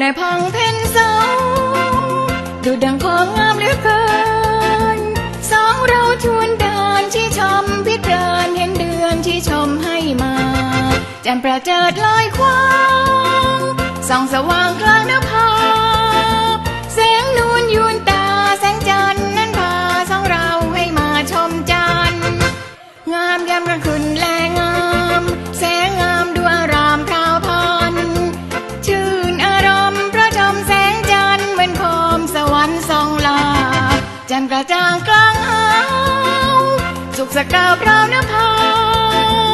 ในพังเพนสองดูดังของงามเหลือเกิน สองเราชวนเดินที่ชมพิเดินเห็นเดือนที่ชมให้มาแจ่มประเจิดลอยควางส่องสว่างกลางนภา กระจ่างกลางหาสุขสกาวพร้าวนภาครั้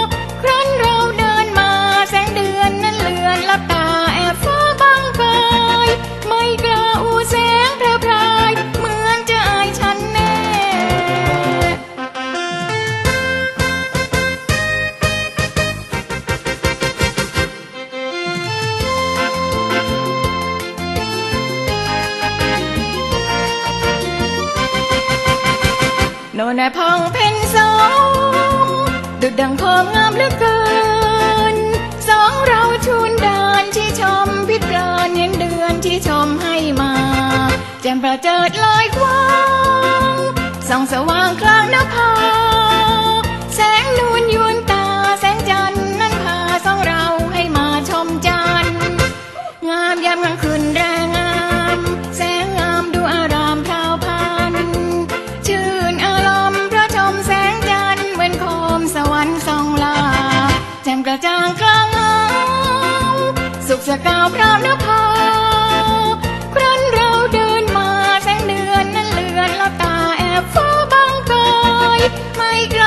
โนนาพองเพนสองดุดดังทองงามเหลือเกิน สองเราชูนดานที่ชมพิจานเห็นเดือนที่ชมให้มาแจ่มประเจิดลอยควางส่องสว่างคลางนภา สุขสกาวพร้อมนภาครั้นเราเดินมาแสงเดือนนั้นเลือนแล้วตาแอบฟ้าบางกกยไม่กล